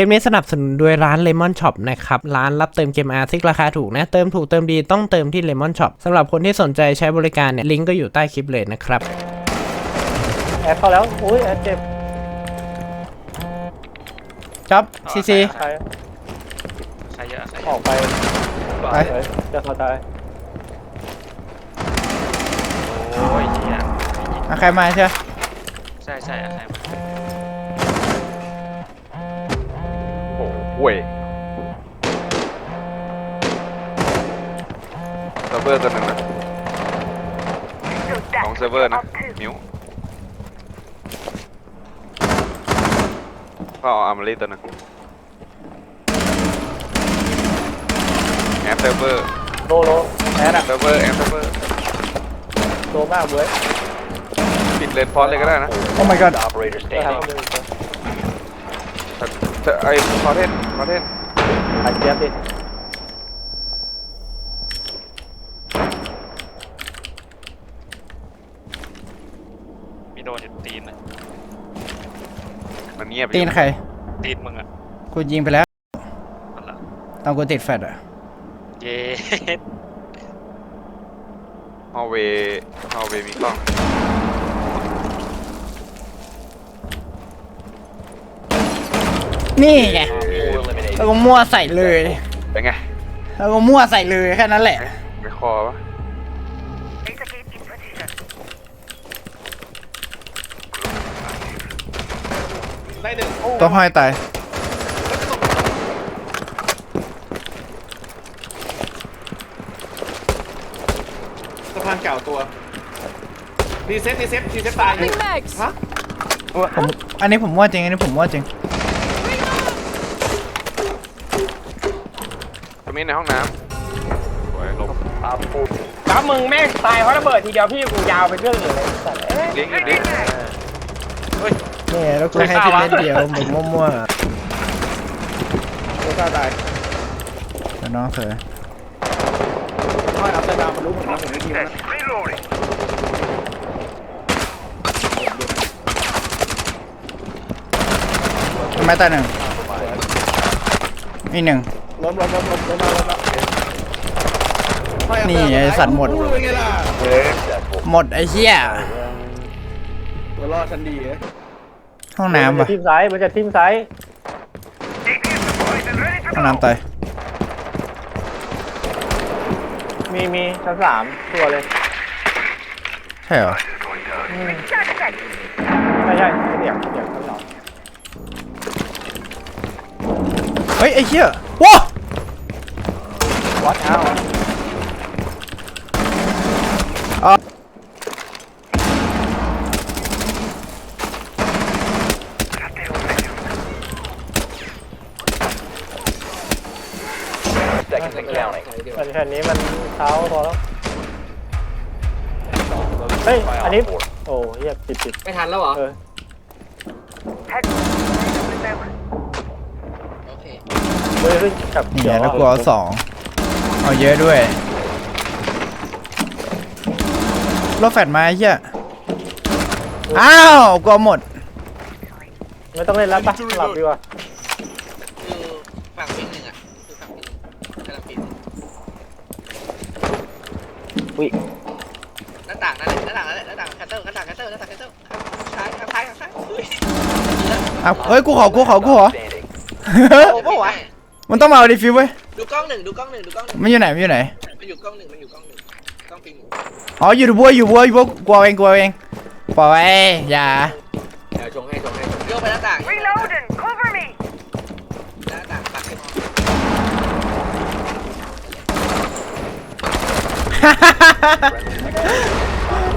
ลิปนี้สนับสนุนด้วยร้าน Lemon Shop นะครับ ร้านรับเติมเกมอาร์ซิกราคาถูกนะ เติมถูกเติมดีต้องเติมที่ Lemon Shop สำหรับคนที่สนใจใช้บริการเนี่ย ลิงก์ก็อยู่ใต้คลิปเลยนะครับ แอดเข้าแล้ว อุ้ยแอดเจ็บจ๊อบซีซีใครใครเยอะใครเยอออะกไปไปเฮ้ยจะเขาตายโอ้ยเหี้ยอะใครมาใช่ไหมใช่ใช่ใครมา หห่วยเซิร์ฟเวอร์ตัวหนึ่งนะสองเซิร์ฟเวอร์นะมิวก็เอาอาร์มารีตัวหนึงแอปเซิร์ฟเวอร์โลโลแอดอะเซิร์ฟเวอร์แอปเซิร์ฟเวอร์โลมากเว้ยปิดเลนฟอนต์เลยก็ได้นะ โอ้ my god ไปทำเลยแต่ไอ้คอเทน คอเทนหายเจี๊ยบดิมีโดนอยู่ตีนอะมันเงียบอยู่ตีนใครตีนมึงอะกูยิงไปแล้วมันละตอนกูติดแฟดอะเย้ฮอลเวย์ฮอลเวย์มีกล้องนี่ไง แล้วก็มั่วใส่เลย เป็นไง แล้วก็มั่วใส่เลยแค่นั้นแหละ ไม่คอปะตัวห้อยตายสะพานเก่าตัวรีเซ็ตรีเซ็ตรีเซ็ตตายฮะ ผมอันนี้ผมมั่วจริง อันนี้ผมมั่วจริง ตรงนี้ในห้องน้ำสวยลงแล้วมึงแม่งตายเพราะระเบิดทีเดียวพี่กูยาวไปเรื่องอื่นเลยสัตว์เอ้ยลิงก์ลิงก์นี่แล้วกูให้พี่เล่นเดียวผมมั่วโลกล้าตายๆแล้วน้องเธอค่อยอัพแต่ดาวรู้หมนะผมได้ทีมนะทำไมตายหนึ่งมีกหนึ่ง ล้มล้มล้มล้มล้มล้มมาค่อยอัพนี่ไอ้สัตว์หมดอู้เป็นไงล่ะหมดไอ้เหี้ยตัวรอดฉันดีเลยห้องน้ำปะทิมซ้ายมันจะทิมซ้ายห้องน้ำตายมีมีชั้นสามตัวเลยใช่เหรอใช่ใช่เสียงเสียงชั้นสองเฮ้ยไอ้เหี้ยว้า วัดเอาแต่แค่นี้มันเท้าพอแล้ว เฮ้ยอันนี้โอ้เฮียปิดปิดไม่ทันแล้วเหรอ เออเฮ้ยขึ้นกับนี่เขียวแล้วกูเอาสอง เอาเยอะด้วยรถแฟดมาไอ้เหี้ยอ้าวกูเอาหมด ไม่ต้องเล่นแล้วปะหลับดีกว่าคือฝั่งวิ่งหนึ่งอะคือฝั่งวิ่งกำลังปิดอุ้ยหน้าต่างนั่นแหละหน้าต่างนั่นแหละหน้าต่างแคตเตอร์หน้าต่างแคตเตอร์หน้าต่างแคตเตอร์ข้างซ้ายข้างซ้ายข้างซ้ายอุ้ยอะเฮ้ยกูขอกูขอกูขอโอ้โหวะมันต้องมาเอาดิฟิวเว้ย ดูกล้องหนึ่งดูกล้องหนึ่งดูกล้องหนึ่งมันอยู่ไหนมันอยู่ไหนมันอยู่กล้องหนึ่งมันอยู่กล้องหนึ่งกล้องปิงอ๋ออยู่บัวอยู่บัวอยู่บัวกลัวเองกลัวเองปล่อยไว้อย่าเดี๋ยวชงให้ชงให้โยกไปหน้าต่าง Reloading cover me หน้าต่างปักให้พอ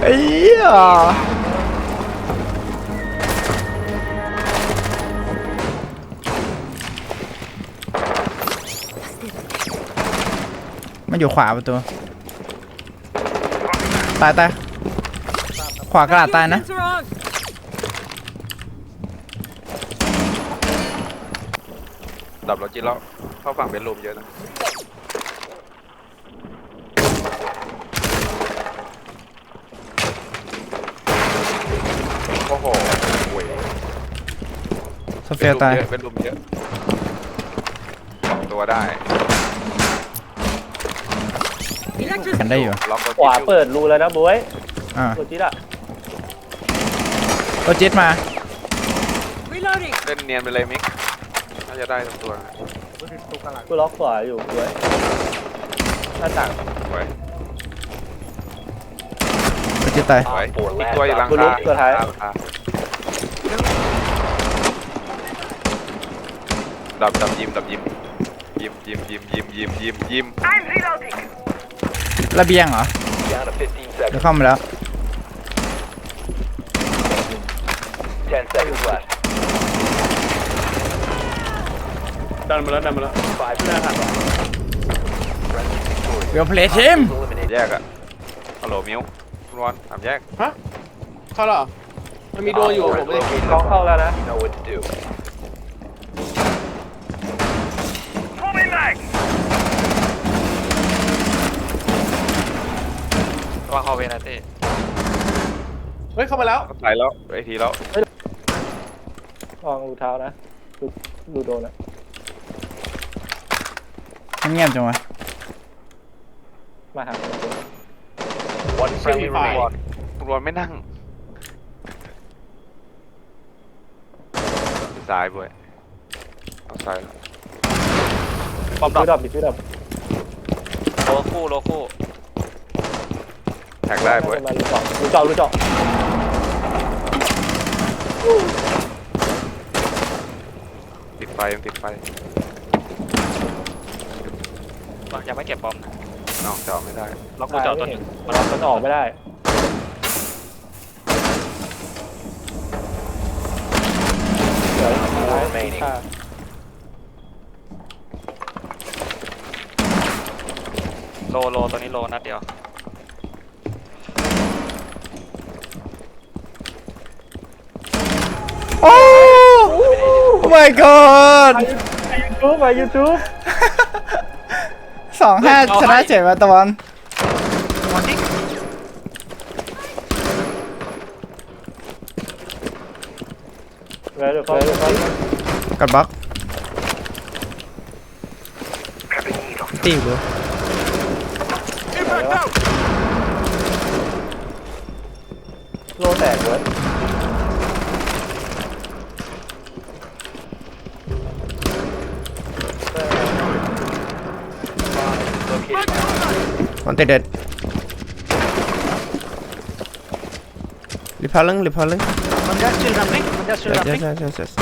ไอ้เหี้ย มันอยู่ขวาประตูตายตายขวากระดาษตายนะ ดับรถจีแล้วเข้าฝั่งเป็นรูมเยอะนะ โอ้โหห่วยสเฟียตาย เป็นลุมเยอะสองตัวได้ กันได้อยู่ ล็อกรถขวาเปิดรูแล้วนะบวยอ่าตัวจิ๊ดอะรถจิ๊ดมาเล่นเนียนไปเลยมิก น่าจะได้ทั้งตัวนะกูล็อกขวาอยู่บวยหน้าต่างไว้รถจิ๊ดตาย ไว้อีกตัวอยู่หลังกูรู้คาตัวท้ายหลังคาดับดับยิมดับยิมยิมยิมยิมยิมยิมยิมยิม ระเบียงเหรอเดี๋ยวเข้ามาแล้วดันมาแล้วดันมาแล้วเวลเพลย์ทีมแยกอะฮัลโหลมิวคุณวอนสามแยก ฮะเข้าแล้วเหรอมันมีโดนอยู่ผมไม่ได้กล้องเข้าแล้วนะระวังคอเวนะเต้เฮ้ยเข้ามาแล้วก็ตายแล้วไอทีแล้ววางรูเท้านะดูดูโดนนะมันเงียบจังวะมาหาผมเชื่อมีไฟคุณวอนคุณวอนไม่นั่งซ้ายบ่วยเอาซ้ายแล้ว ปอมดับบิดดับโลคู่โลคู่ แท็กได้บ่วยมารูเจาะรูเจาะรูเจาะติดไฟยังติดไฟยังไม่เก็บบอมนะนอกจอไม่ได้ ล็อกกูเจาะตัวหนึงมันมันออกไม่ได้ เดี๋ยวฆ่าโลโลตัวนี้โลนัดเดียว โอ้ my god ยูทูบไปยูทูบสองห้าชนะเจ็ดมาตะวันเดี๋ยวเดี๋ยวเขาเดี๋ยวเขากดบล็อกตีดูโลแตกเลย Wanted dead. Repelling, repelling. I'm just still rapping. I'm just still rapping. Yes, yes, yes, yes.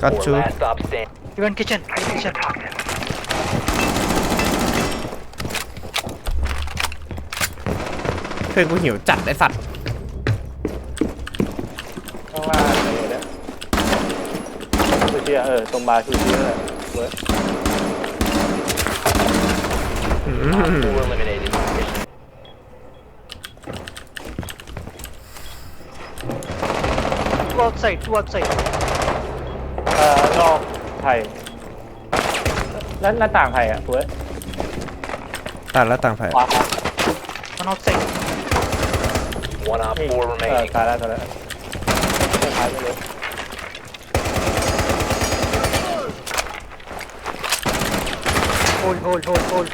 Got you. Even kitchen. Kitchen. Hey, กูหิวจัดไอสัตว์ ตรงบาร์ซูชินั่นแหละเว้ยอืม Two outside. Two outside. เอ่อนอกไผ่แล้วหน้าต่างไผ่อะเว้ยต่างแล้วต่างไผ่ขวา One outside. นี่เออตายแล้วตายแล้วตายไปเลย hold, hold, hold, hold.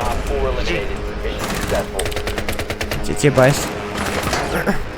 Op 4 eliminated. Mission successful. GG boys.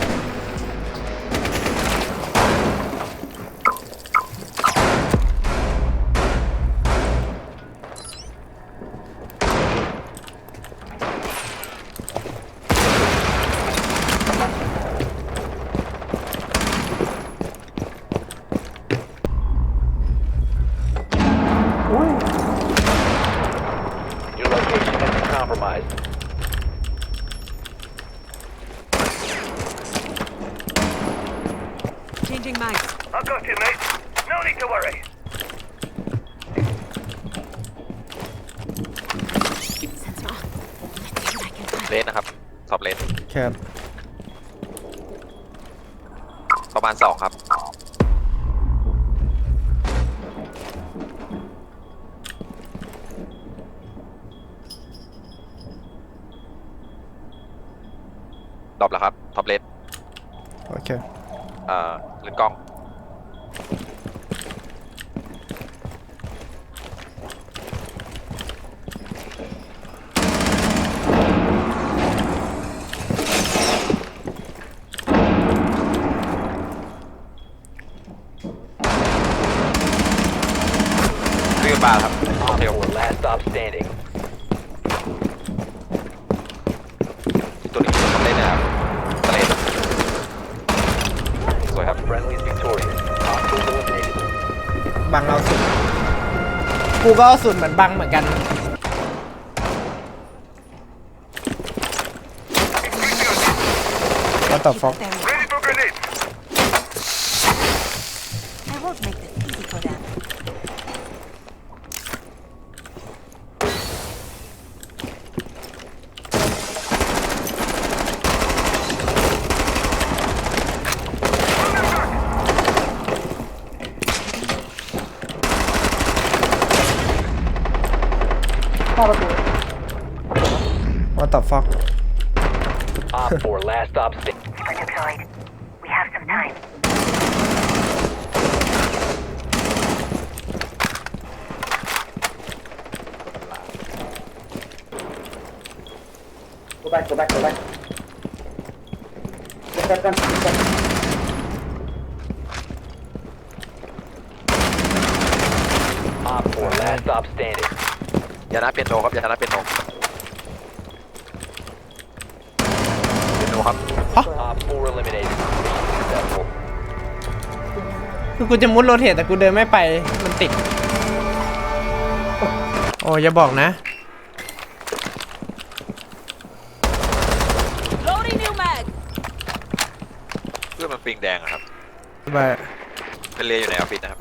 ประมาณสองครับ ดรอปแล้วครับ ท็อปเลสโอเค เอ่อเลนกล้อง ก็สุดเหมือนบังเหมือนกัน What the fuck เข้าประตู What the fuck op 4 last stop standing Deployed. We have some time. กูแบกกูแบกกูแบกกูแบกกันกูแบก op 4 last stop standing ยานาเปียโนครับยานาเปียโนเปียโนครับ op 4 eliminated successful คือกูจะมุดโรเทตแต่กูเดินไม่ไปมันติด โอ้อย่าบอกนะ Loading new mag. เพื่อนมันปิงแดงอะครับบายเป็นเลอยู่ในออฟฟิศนะครับ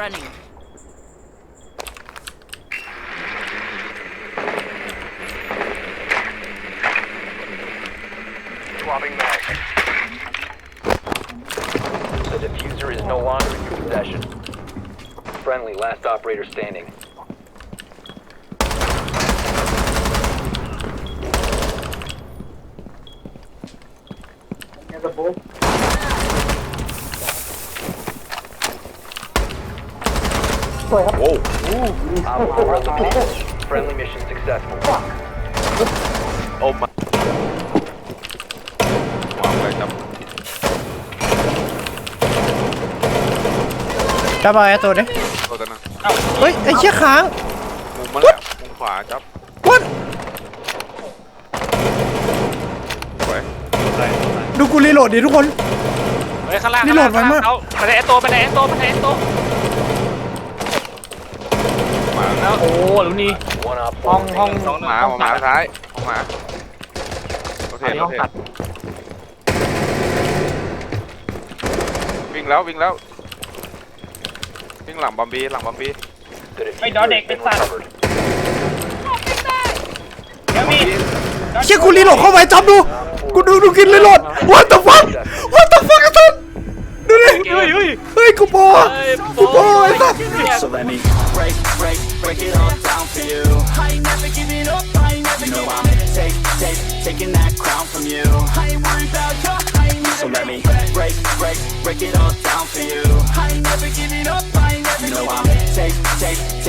running. swapping mag the diffuser is no longer in your possession. Friendly last operator standing โอ้ op 4 eliminated friendly mission successful โอ้มาวางไว้ครับ จับเอาไอ้ตัวดิตัวนั้นนะเฮ้ยไอ้เชี่ยค้างมุมมันแหละมุมขวาจับ What สวยดูกูรีโหลดดิทุกคน เฮ้ยข้างล่างนี่โหลดไวมาก เอาไปไหนโตไปไหนโตไปไหนโตมา แล้วโอ้แล้วนี่ one op ห้อง4ห้องสองหมาหัวหมาท้ายหัวหมาโอเคอันนี้โอห้องเคตัดวิ่งแล้ววิ่งแล้ววิ่งหลังบอมบี้หลังบอมบี้ the diffuser has been recovered เชี่ยกูรีโหลดเข้าไปจับดู กูดูดูกินรีโหลด What the fuck What the fuck ไอ้สัสดูดิ เฮ้ยเฮ้ย เฮ้ย กูโปร เฮ้ย กูโปรไอ้สัส So let me break, break, break it all down for you. I ain't never giving up, I ain't never you know I'm take, take, taking that crown from you. I ain't worried about your, I ain't So let me break, break, break it all down for you. I ain't never giving up, I ain't never you know I'm take, take, taking